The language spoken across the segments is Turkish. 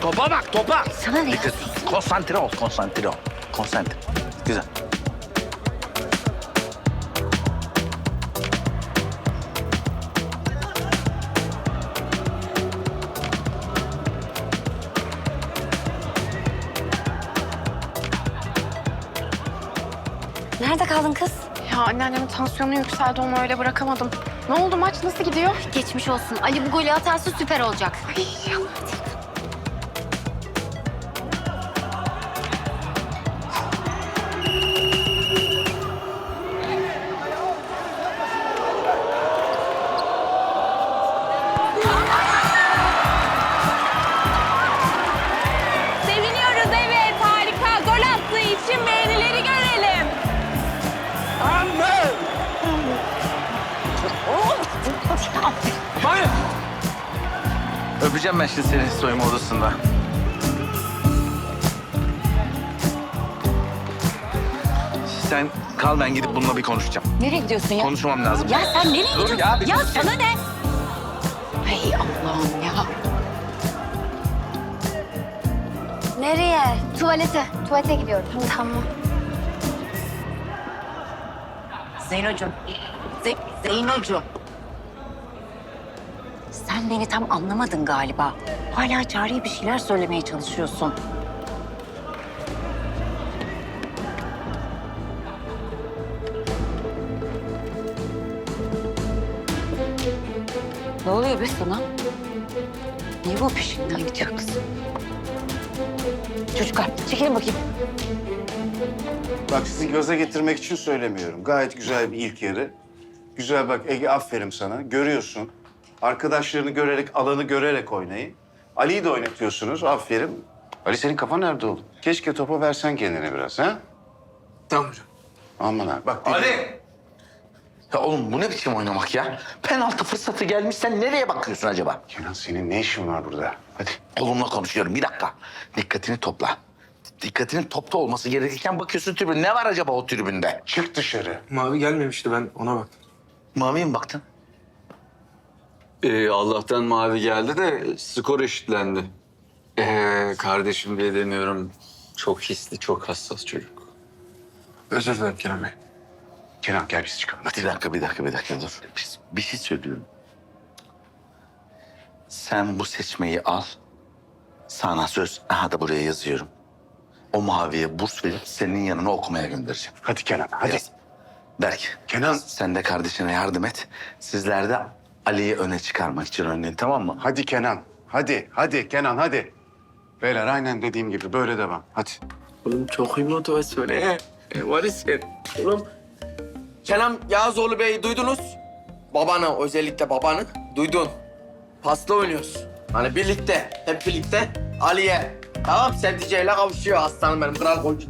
Topa bak topa. Sana ne? Dikkat. Konsantre ol konsantre ol. Konsantre. Güzel. Nerede kaldın kız? Ya anneannemin tansiyonu yükseldi onu öyle bırakamadım. Ne oldu maç nasıl gidiyor? Geçmiş olsun. Ali bu golü atarsa süper olacak. Ay ya. İçin beğenileri görelim. Amen. Hayır. Öpeceğim ben şimdi seni soyunma odasında. Sen kal ben gidip bununla bir konuşacağım. Nereye gidiyorsun ya? Konuşmam lazım. Ya sen nereye Dur gidiyorsun? ya, bir ya dur. sana ne? Ay Allah'ım ya. Nereye? Tuvalete. Tuvalete gidiyorum. Tamam. Zeynocuğum. Ze Zeynocuğum. Sen beni tam anlamadın galiba. Hala cari bir şeyler söylemeye çalışıyorsun. Ne oluyor be sana? Niye bu peşinden gidiyor kız? Çocuklar çekilin bakayım. Bak sizi gaza getirmek için söylemiyorum. Gayet güzel bir ilk yarı. Güzel bak Ege aferin sana. Görüyorsun. Arkadaşlarını görerek, alanı görerek oynayın. Ali'yi de oynatıyorsunuz. Aferin. Ali senin kafan nerede oğlum? Keşke topa versen kendine biraz ha? Tamam hocam. Aman ha. Bak dedim. Ali! Ya oğlum bu ne biçim oynamak ya? Penaltı fırsatı gelmiş sen nereye bakıyorsun acaba? Kenan senin ne işin var burada? Hadi. Oğlumla konuşuyorum bir dakika. Dikkatini topla. Dikkatinin topta olması gerekirken bakıyorsun tribün. Ne var acaba o tribünde? Çık dışarı. Mavi gelmemişti ben ona baktım. Maviye mi baktın? Ee, Allah'tan mavi geldi de skor eşitlendi. Ee, kardeşim diye demiyorum. Çok hisli, çok hassas çocuk. Özür dilerim Kerem Bey. Kenan gel biz çıkalım. Bir dakika, bir dakika, bir dakika dur. Bir, bir şey söylüyorum. Sen bu seçmeyi al. Sana söz, aha da buraya yazıyorum. O maviye burs verip senin yanına okumaya göndereceğim. Hadi Kenan hadi. Yaz. Berk. Kenan. Sen de kardeşine yardım et. Sizler de Ali'yi öne çıkarmak için oynayın tamam mı? Hadi Kenan. Hadi. Hadi Kenan hadi. Beyler aynen dediğim gibi böyle devam. Hadi. Oğlum çok iyi motivasyon he. E, var sen. Oğlum. Kenan Yağızoğlu Bey duydunuz. Babanı özellikle babanı duydun. Paslı oynuyoruz. Hani birlikte, hep birlikte Ali'ye. Tamam sevdiceğiyle kavuşuyor aslanım benim kral golcü.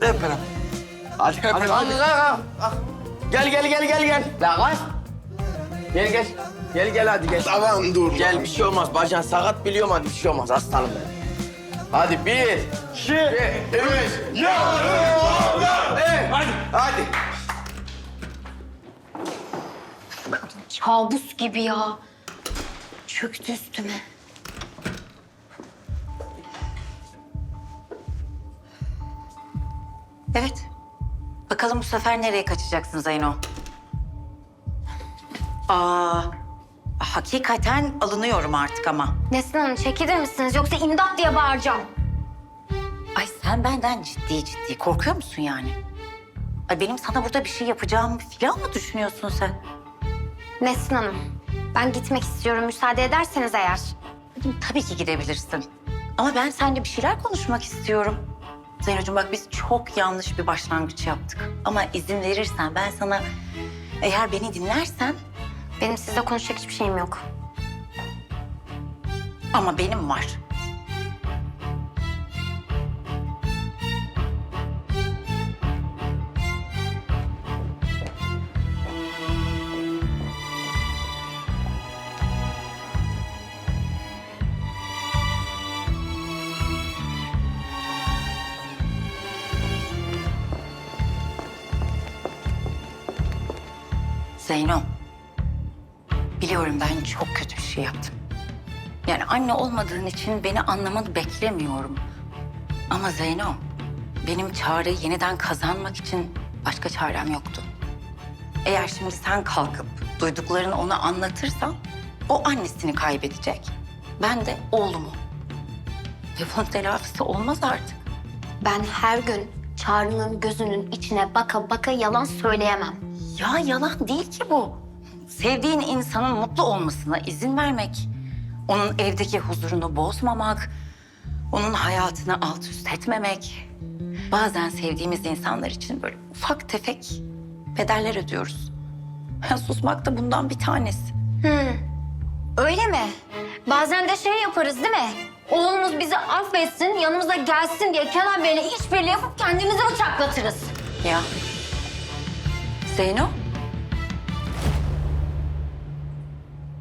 Hep beraber. Hadi hep beraber. Hadi, hadi, hadi. Gel gel gel gel gel. La kaç. Gel gel. Gel gel hadi gel. Tamam dur. Gel bir şey olmaz. Bacağın sakat biliyorum hadi bir şey olmaz aslanım benim. Hadi bir, iki, üç. Ya! Evet. Hadi. Hadi. Kabus gibi ya. Çöktü üstüme. Evet. Bakalım bu sefer nereye kaçacaksın Zeyno? Aa, hakikaten alınıyorum artık ama. Nesrin Hanım çekilir misiniz yoksa imdat diye bağıracağım. Ay sen benden ciddi ciddi korkuyor musun yani? Ay benim sana burada bir şey yapacağımı falan mı düşünüyorsun sen? Nesrin Hanım ben gitmek istiyorum müsaade ederseniz eğer. Tabii ki gidebilirsin. Ama ben seninle bir şeyler konuşmak istiyorum. Zeynocuğum bak biz çok yanlış bir başlangıç yaptık. Ama izin verirsen ben sana eğer beni dinlersen Benim sizle konuşacak hiçbir şeyim yok. ama benim var. Zeyno. Biliyorum ben çok kötü bir şey yaptım. Yani anne olmadığın için beni anlamanı beklemiyorum. Ama Zeyno, benim Çağrı'yı yeniden kazanmak için başka çarem yoktu. Eğer şimdi sen kalkıp duyduklarını ona anlatırsan o annesini kaybedecek. Ben de oğlumu. Ve bunun telafisi olmaz artık. Ben her gün Çağrı'nın gözünün içine baka baka yalan söyleyemem. Ya yalan değil ki bu. Sevdiğin insanın mutlu olmasına izin vermek, onun evdeki huzurunu bozmamak, onun hayatını alt üst etmemek. Bazen sevdiğimiz insanlar için böyle ufak tefek bedeller ödüyoruz. Susmak da bundan bir tanesi. Öyle mi? Bazen de şey yaparız değil mi? Oğlumuz bizi affetsin, yanımıza gelsin diye Kenan Bey'le işbirliği yapıp kendimizi bıçaklatırız. Ya. Zeyno,